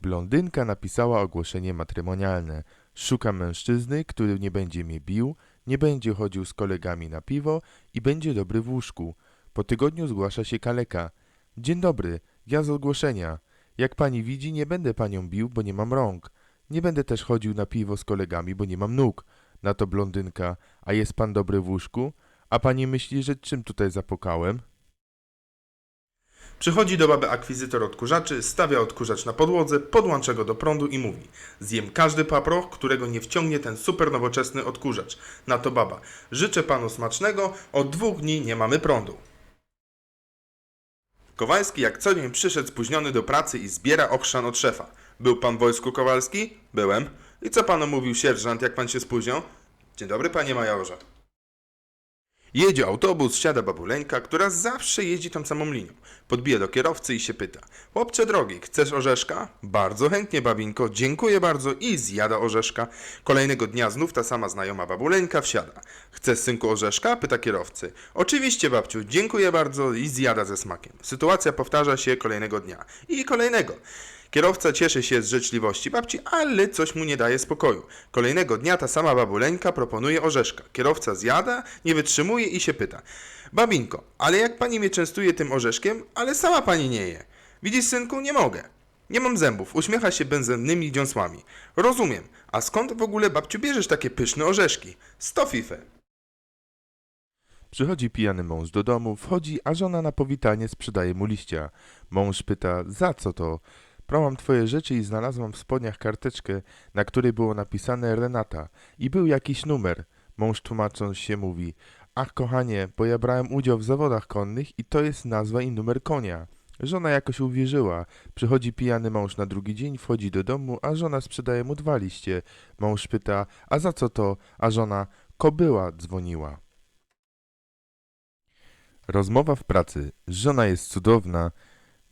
Blondynka napisała ogłoszenie matrymonialne. Szukam mężczyzny, który nie będzie mnie bił, nie będzie chodził z kolegami na piwo i będzie dobry w łóżku. Po tygodniu zgłasza się kaleka. Dzień dobry, ja z ogłoszenia. Jak pani widzi, nie będę panią bił, bo nie mam rąk. Nie będę też chodził na piwo z kolegami, bo nie mam nóg. Na to blondynka, a jest pan dobry w łóżku? A pani myśli, że czym tutaj zapukałem? Przychodzi do baby akwizytor odkurzaczy, stawia odkurzacz na podłodze, podłącza go do prądu i mówi Zjem każdy paproch, którego nie wciągnie ten super nowoczesny odkurzacz. Na to baba Życzę panu smacznego, od dwóch dni nie mamy prądu. Kowalski jak co dzień przyszedł spóźniony do pracy i zbiera ochrzan od szefa. Był pan wojsku Kowalski? Byłem. I co panu mówił sierżant, jak pan się spóźnił? Dzień dobry, panie majorze. Jedzie autobus, siada babuleńka, która zawsze jeździ tą samą linią. Podbija do kierowcy i się pyta. Chłopcze drogi, chcesz orzeszka? Bardzo chętnie, babinko, dziękuję bardzo i zjada orzeszka. Kolejnego dnia znów ta sama znajoma babuleńka wsiada. Chcesz synku orzeszka? Pyta kierowcy. Oczywiście, babciu, dziękuję bardzo i zjada ze smakiem. Sytuacja powtarza się kolejnego dnia. I kolejnego. Kierowca cieszy się z życzliwości babci, ale coś mu nie daje spokoju. Kolejnego dnia ta sama babuleńka proponuje orzeszka. Kierowca zjada, nie wytrzymuje i się pyta. Babinko, ale jak pani mnie częstuje tym orzeszkiem, ale sama pani nie je. Widzisz, synku, nie mogę. Nie mam zębów, uśmiecha się benzynnymi dziąsłami. Rozumiem, a skąd w ogóle babciu bierzesz takie pyszne orzeszki? Sto fifę. Przychodzi pijany mąż do domu, wchodzi, a żona na powitanie sprzedaje mu liścia. Mąż pyta, za co to? Prałam twoje rzeczy i znalazłam w spodniach karteczkę, na której było napisane Renata i był jakiś numer. Mąż tłumacząc się mówi, ach kochanie, bo ja brałem udział w zawodach konnych i to jest nazwa i numer konia. Żona jakoś uwierzyła. Przychodzi pijany mąż na drugi dzień, wchodzi do domu, a żona sprzedaje mu dwa liście. Mąż pyta, a za co to? A żona, kobyła dzwoniła. Rozmowa w pracy. Żona jest cudowna.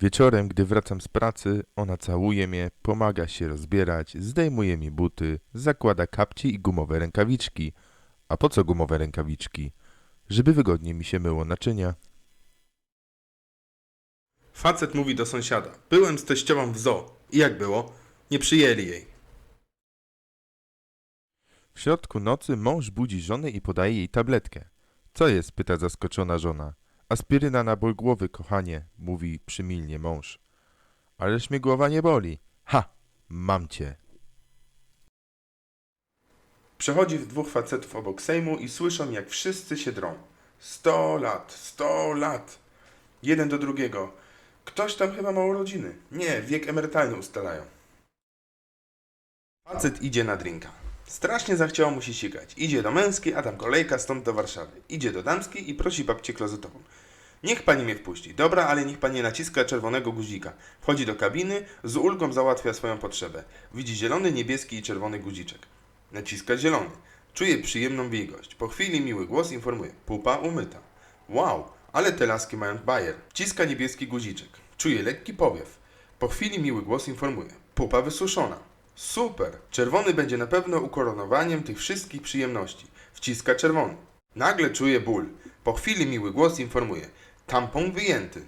Wieczorem, gdy wracam z pracy, ona całuje mnie, pomaga się rozbierać, zdejmuje mi buty, zakłada kapcie i gumowe rękawiczki. A po co gumowe rękawiczki? Żeby wygodnie mi się myło naczynia. Facet mówi do sąsiada. Byłem z teściową w zoo. I jak było? Nie przyjęli jej. W środku nocy mąż budzi żonę i podaje jej tabletkę. Co jest? pyta zaskoczona żona. Aspiryna na ból głowy, kochanie, mówi przymilnie mąż. Ależ mnie głowa nie boli. Ha! Mam cię. Przechodzi w dwóch facetów obok Sejmu i słyszą, jak wszyscy się drą. Sto lat, sto lat. Jeden do drugiego. Ktoś tam chyba ma urodziny. Nie, wiek emerytalny ustalają. Facet idzie na drinka. Strasznie zachciało mu się sikać. Idzie do męskiej, a tam kolejka stąd do Warszawy. Idzie do damskiej i prosi babcię klozetową. Niech pani mnie wpuści. Dobra, ale niech pani naciska czerwonego guzika. Wchodzi do kabiny, z ulgą załatwia swoją potrzebę. Widzi zielony, niebieski i czerwony guziczek. Naciska zielony. Czuje przyjemną wilgoć. Po chwili miły głos informuje. Pupa umyta. Wow, ale te laski mają bajer. Ciska niebieski guziczek. Czuje lekki powiew. Po chwili miły głos informuje. Pupa wysuszona. Super! Czerwony będzie na pewno ukoronowaniem tych wszystkich przyjemności. Wciska czerwony. Nagle czuje ból. Po chwili miły głos informuje. Tampon wyjęty.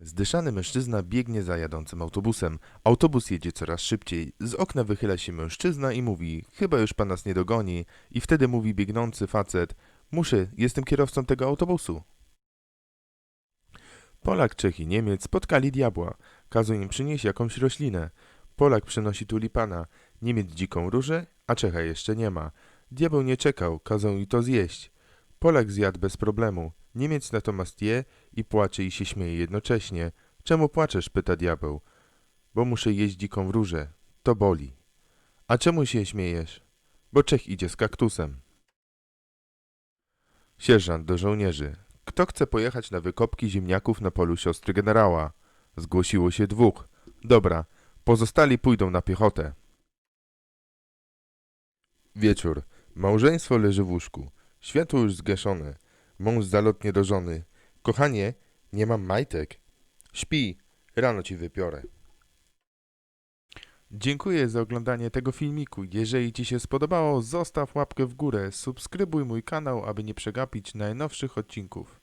Zdyszany mężczyzna biegnie za jadącym autobusem. Autobus jedzie coraz szybciej. Z okna wychyla się mężczyzna i mówi: Chyba już pan nas nie dogoni. I wtedy mówi biegnący facet: Muszę, jestem kierowcą tego autobusu. Polak, Czech i Niemiec spotkali diabła. Kazał im przynieść jakąś roślinę. Polak przynosi tulipana, Niemiec dziką różę, a Czecha jeszcze nie ma. Diabeł nie czekał, kazał im to zjeść. Polak zjadł bez problemu. Niemiec natomiast je i płacze i się śmieje jednocześnie. Czemu płaczesz? pyta diabeł. Bo muszę jeść dziką różę. To boli. A czemu się śmiejesz? Bo Czech idzie z kaktusem. Sierżant do żołnierzy. Kto chce pojechać na wykopki ziemniaków na polu siostry generała? Zgłosiło się dwóch. Dobra, pozostali pójdą na piechotę. Wieczór. Małżeństwo leży w łóżku. Światło już zgaszone. Mąż zalotnie do żony. Kochanie, nie mam majtek. Śpi, rano ci wypiorę. Dziękuję za oglądanie tego filmiku. Jeżeli Ci się spodobało, zostaw łapkę w górę, subskrybuj mój kanał, aby nie przegapić najnowszych odcinków.